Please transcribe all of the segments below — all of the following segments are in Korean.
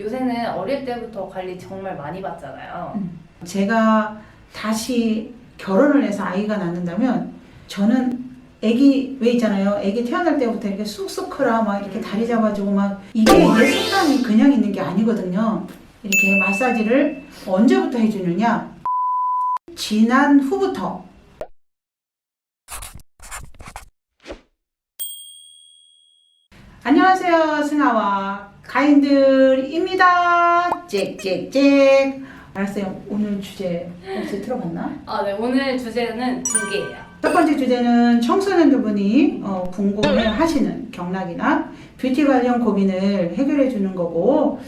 요새는 어릴 때부터 관리 정말 많이 받잖아요. 제가 다시 결혼을 해서 아이가 낳는다면 저는 아기 왜 있잖아요. 아기 태어날 때부터 이렇게 쑥쑥 크라 막 이렇게 다리 잡아주고 막 이게 내 생각이 그냥 있는 게 아니거든요. 이렇게 마사지를 언제부터 해주느냐? 지난 후부터 안녕하세요 승아와 가인들입니다. 짹짹짹 알았어요. 오늘 주제 혹시 들어봤나? 아, 네. 오늘 주제는 두 개예요. 첫 번째 주제는 청소년들분이 어, 궁금해 하시는 경락이나 뷰티 관련 고민을 해결해 주는 거고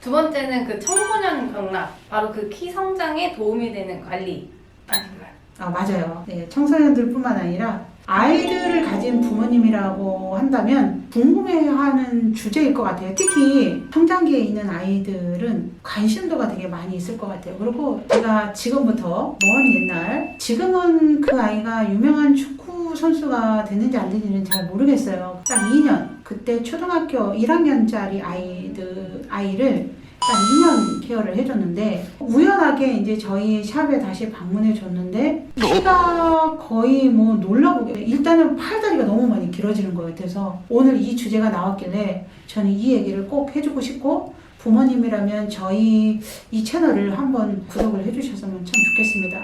두 번째는 그 청소년 경락, 바로 그 키 성장에 도움이 되는 관리 아닌가요? 아 맞아요. 네, 청소년들뿐만 아니라 아이들을 가진 부모님이라고 한다면 궁금해하는 주제일 것 같아요. 특히 성장기에 있는 아이들은 관심도가 되게 많이 있을 것 같아요. 그리고 제가 지금부터 먼 옛날 지금은 그 아이가 유명한 축구 선수가 됐는지 안 됐는지는 잘 모르겠어요. 딱 2년 그때 초등학교 1학년짜리 아이들 아이를 딱 2년 케어를 해줬는데 우연하게 이제 저희 샵에 다시 방문해 줬는데 키가 거의 뭐 놀라보게 일단은 팔다리가 너무 많이 길어지는 것 같아서 오늘 이 주제가 나왔길래 저는 이 얘기를 꼭 해주고 싶고 부모님이라면 저희 이 채널을 한번 구독을 해주셨으면 참 좋겠습니다.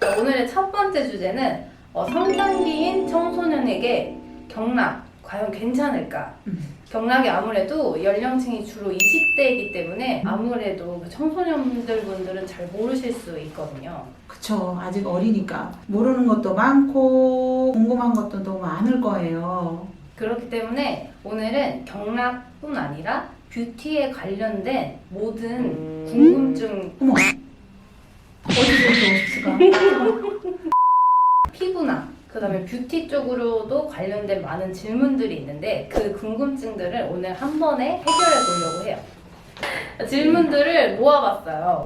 자, 오늘의 첫 번째 주제는 어, 성장기인 청소년에게 경락 과연 괜찮을까? 음. 경락이 아무래도 연령층이 주로 20대이기 때문에 아무래도 그 청소년들 분들은 잘 모르실 수 있거든요. 그쵸 아직 어리니까 모르는 것도 많고 궁금한 것도 너무 많을 거예요. 그렇기 때문에 오늘은 경락뿐 아니라 뷰티에 관련된 모든 궁금증, 어머 어디서 오셨을까? 피부나 그다음에 뷰티 쪽으로도 관련된 많은 질문들이 있는데 그 궁금증들을 오늘 한 번에 해결해 보려고 해요. 질문들을 모아봤어요.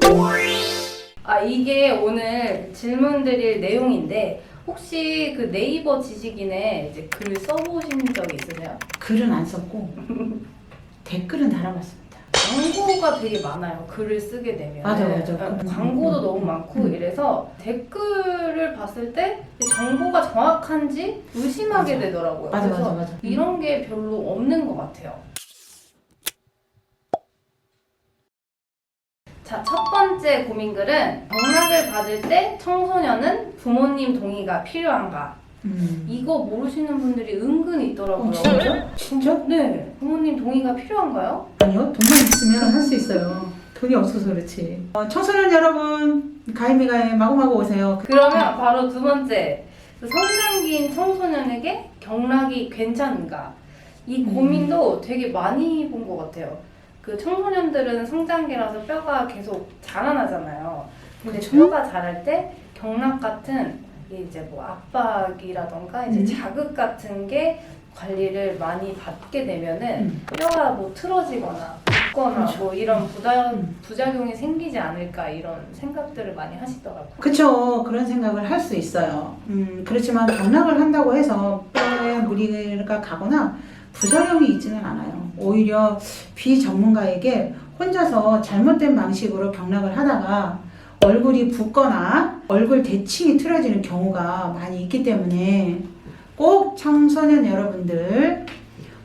아 이게 오늘 질문드릴 내용인데 혹시 그 네이버 지식인에 이제 글 써보신 적 있으세요? 글은 안 썼고 댓글은 달아봤습니다. 광고가 되게 많아요. 글을 쓰게 되면. 맞아, 맞아. 어, 음, 광고도 음, 너무 음, 많고 음. 이래서 댓글을 봤을 때 정보가 정확한지 의심하게 맞아. 되더라고요. 맞아 그래서 맞아 맞아. 이런 게 별로 없는 것 같아요. 자, 첫 번째 고민글은 경락을 받을 때 청소년은 부모님 동의가 필요한가? 음. 이거 모르시는 분들이 은근히 있더라고요. 어, 진짜? 진짜? 네, 부모님 동의가 필요한가요? 아니요 돈만 있으면 할 수 있어요. 돈이 없어서 그렇지. 어, 청소년 여러분 가임이가에 마구마구 오세요. 그러면 바로 두 번째 그 성장기인 청소년에게 경락이 괜찮은가 이 음. 고민도 되게 많이 본 것 같아요. 그 청소년들은 성장기라서 뼈가 계속 자라나잖아요. 근데 그쵸? 뼈가 자랄 때 경락 같은 이제 뭐 압박이라던가 이제 음. 자극 같은 게 관리를 많이 받게 되면은 음. 뼈가 뭐 틀어지거나 붓거나 그렇죠. 뭐 이런 부작, 음. 부작용이 생기지 않을까 이런 생각들을 많이 하시더라고요. 그쵸 그런 생각을 할 수 있어요. 음 그렇지만 경락을 한다고 해서 뼈에 무리가 가거나 부작용이 있지는 않아요. 오히려 비전문가에게 혼자서 잘못된 방식으로 경락을 하다가 얼굴이 붓거나 얼굴 대칭이 틀어지는 경우가 많이 있기 때문에 꼭 청소년 여러분들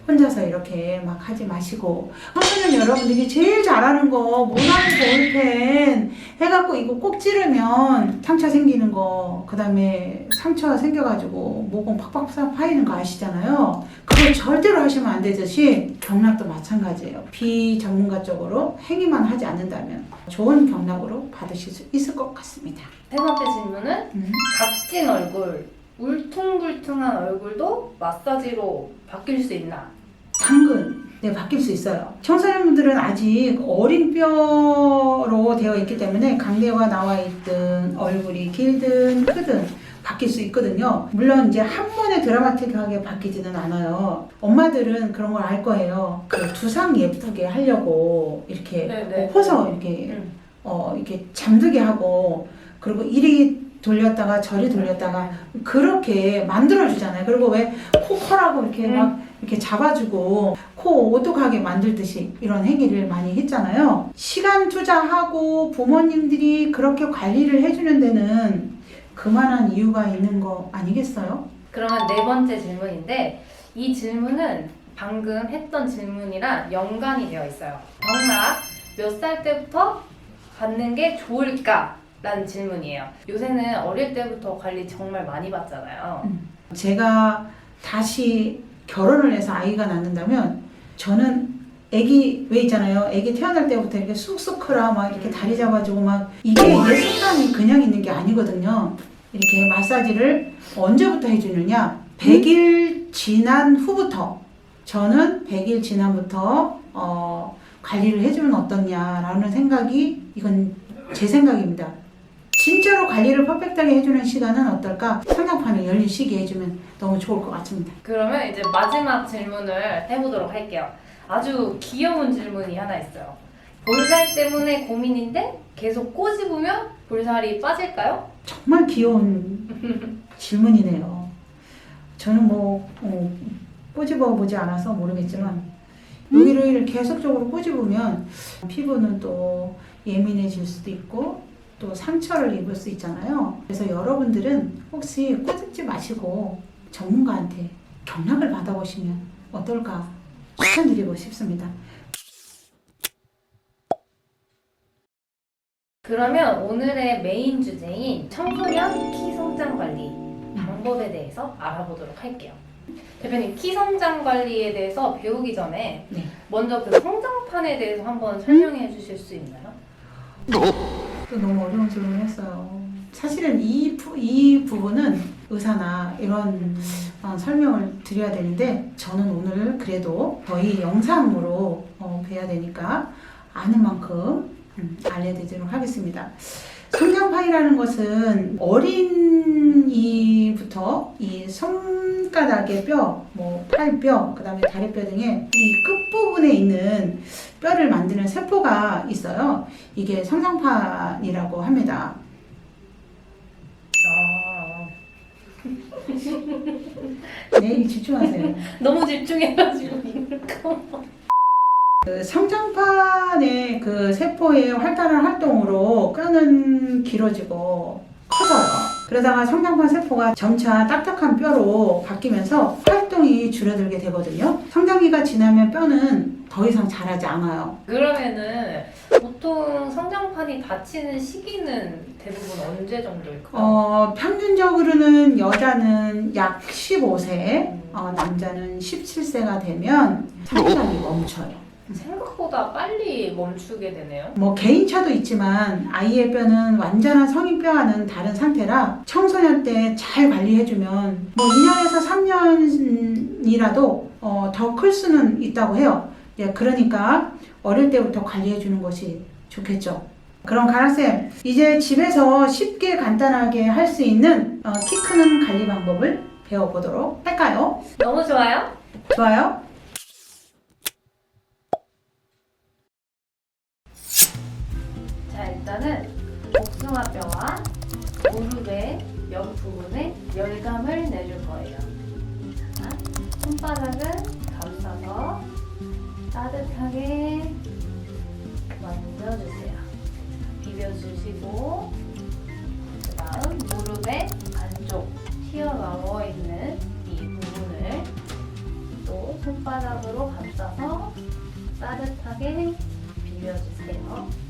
혼자서 이렇게 막 하지 마시고 청소년 여러분들이 제일 잘하는 거 모나미 볼펜 해갖고 이거 꼭 찌르면 상처 생기는 거 그다음에 상처가 생겨가지고 모공 팍팍 파이는 거 아시잖아요 그거 절대로 하시면 안 되듯이 경락도 마찬가지예요 비전문가 쪽으로 행위만 하지 않는다면 좋은 경락으로 받으실 수 있을 것 같습니다 세 번째 질문은 음. 각진 얼굴, 울퉁불퉁한 얼굴도 마사지로 바뀔 수 있나? 당근 네 바뀔 수 있어요. 청소년분들은 아직 어린 뼈로 되어 있기 때문에 강대가 나와 있든 얼굴이 길든 크든 바뀔 수 있거든요. 물론 이제 한 번에 드라마틱하게 바뀌지는 않아요. 엄마들은 그런 걸 알 거예요. 그 두상 예쁘게 하려고 이렇게 네네. 엎어서 이렇게 음. 어 이렇게 잠들게 하고 그리고 이리 돌렸다가 저리 돌렸다가 그렇게 만들어 주잖아요. 그리고 왜 코커라고 이렇게 음. 막 이렇게 잡아주고 코 오똑하게 만들듯이 이런 행위를 많이 했잖아요. 시간 투자하고 부모님들이 그렇게 관리를 해주는 데는 그만한 이유가 있는 거 아니겠어요? 그러면 네 번째 질문인데 이 질문은 방금 했던 질문이랑 연관이 되어 있어요. 경락 몇살 때부터 받는 게 좋을까? 라는 질문이에요. 요새는 어릴 때부터 관리 정말 많이 받잖아요. 제가 다시 결혼을 해서 아이가 낳는다면 저는 아기 왜 있잖아요. 아기 태어날 때부터 이렇게 쑥쑥 크라 막 이렇게 다리 잡아주고 막 이게 내 습관이 그냥 있는 게 아니거든요. 이렇게 마사지를 언제부터 해주느냐? 100일 지난 후부터 저는 100일 지난부터 어, 관리를 해주면 어떻냐라는 생각이 이건 제 생각입니다. 진짜로 관리를 퍼펙트하게 해주는 시간은 어떨까? 상장판을 열린 시기에 해주면 너무 좋을 것 같습니다. 그러면 이제 마지막 질문을 해보도록 할게요. 아주 귀여운 질문이 하나 있어요. 볼살 때문에 고민인데 계속 꼬집으면 볼살이 빠질까요? 정말 귀여운 질문이네요. 저는 뭐 어, 꼬집어 보지 않아서 모르겠지만 여기를 계속적으로 꼬집으면 피부는 또 예민해질 수도 있고 또 상처를 입을 수 있잖아요. 그래서 여러분들은 혹시 꼬집지 마시고 전문가한테 경락을 받아보시면 어떨까 추천드리고 싶습니다. 그러면 오늘의 메인 주제인 청소년 키 성장 관리 방법에 대해서 알아보도록 할게요. 대표님 키 성장 관리에 대해서 배우기 전에 네. 먼저 그 성장판에 대해서 한번 설명해 주실 수 있나요? 또 너무 어려운 질문을 했어요. 사실은 이, 부, 이 부분은 의사나 이런 어, 설명을 드려야 되는데 저는 오늘 그래도 저희 영상으로 어, 뵈야 되니까 아는 만큼 음, 알려드리도록 하겠습니다. 성장판이라는 것은 어린이부터 이 손가락의 뼈, 뭐 팔뼈, 그 다음에 다리뼈 등의 이 끝부분에 있는 뼈를 만드는 세포가 있어요. 이게 성장판이라고 합니다. 아, 네, 집중하세요. 너무 집중해가지고 이럴까 그 성장판의 그 세포의 활달한 활동으로 뼈는 길어지고 커져요. 그러다가 성장판 세포가 점차 딱딱한 뼈로 바뀌면서 활동이 줄어들게 되거든요. 성장기가 지나면 뼈는 더 이상 자라지 않아요. 그러면은 보통 성장판이 닫히는 시기는 대부분 언제 정도일까요? 어, 평균적으로는 여자는 약 15세, 어, 남자는 17세가 되면 성장이 멈춰요. 생각보다 빨리 멈추게 되네요. 뭐 개인차도 있지만 아이의 뼈는 완전한 성인 뼈와는 다른 상태라 청소년 때 잘 관리해주면 뭐 2년에서 3년이라도 어, 더 클 수는 있다고 해요. 예, 그러니까 어릴 때부터 관리해주는 것이 좋겠죠. 그럼 가라쌤 이제 집에서 쉽게 간단하게 할 수 있는 어, 키 크는 관리 방법을 배워보도록 할까요? 너무 좋아요. 좋아요? 일단은 복숭아뼈와 무릎의 옆 부분에 열감을 내줄 거예요. 자, 손바닥은 감싸서 따뜻하게 만져주세요. 비벼주시고 그 다음 무릎의 안쪽 튀어나와 있는 이 부분을 또 손바닥으로 감싸서 따뜻하게 비벼주세요.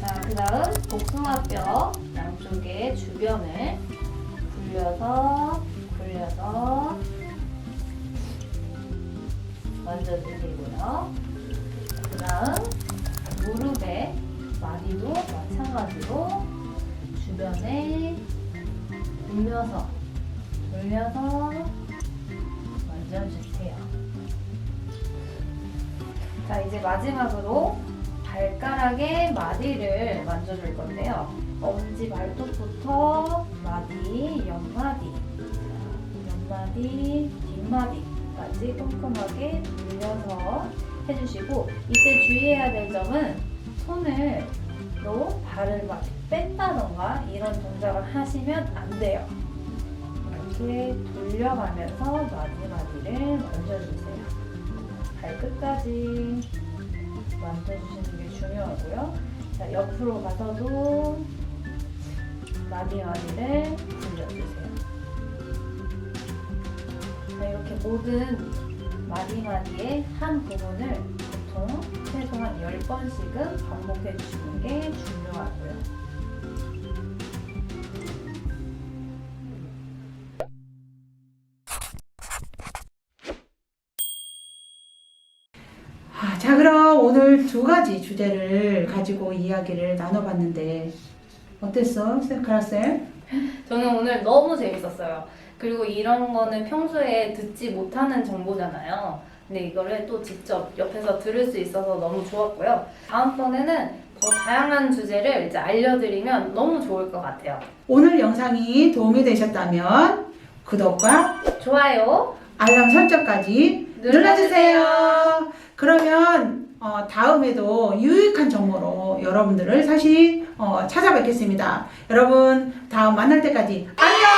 자, 그 다음 복숭아뼈 양쪽의 주변을 굴려서 굴려서 만져주시고요. 그 다음 무릎의 마디도 마찬가지로 주변에 돌려서 돌려서 만져주세요. 자, 이제 마지막으로 발가락의 마디를 만져줄 건데요. 엄지 발톱부터 마디, 옆마디, 옆마디, 뒷마디까지 꼼꼼하게 돌려서 해주시고 이때 주의해야 될 점은 손을 로 발을 막 뺀다던가 이런 동작을 하시면 안 돼요. 이렇게 돌려가면서 마디마디를 만져주세요. 발끝까지 만져주시는 게 중요하고요. 자, 옆으로 가서도 마디마디를 돌려주세요. 자, 이렇게 모든 마디마디의 한 부분을 보통 최소한 10번씩은 반복해 주시는 게 중요하고요. 오늘 두 가지 주제를 가지고 이야기를 나눠봤는데 어땠어, 카라쌤? 저는 오늘 너무 재밌었어요. 그리고 이런 거는 평소에 듣지 못하는 정보잖아요. 근데 이거를 또 직접 옆에서 들을 수 있어서 너무 좋았고요. 다음번에는 더 다양한 주제를 이제 알려드리면 너무 좋을 것 같아요. 오늘 영상이 도움이 되셨다면 구독과 좋아요. 알람 설정까지 눌러주세요. 그러면 어, 다음에도 유익한 정보로 여러분들을 다시 어, 찾아뵙겠습니다. 여러분 다음 만날 때까지 안녕.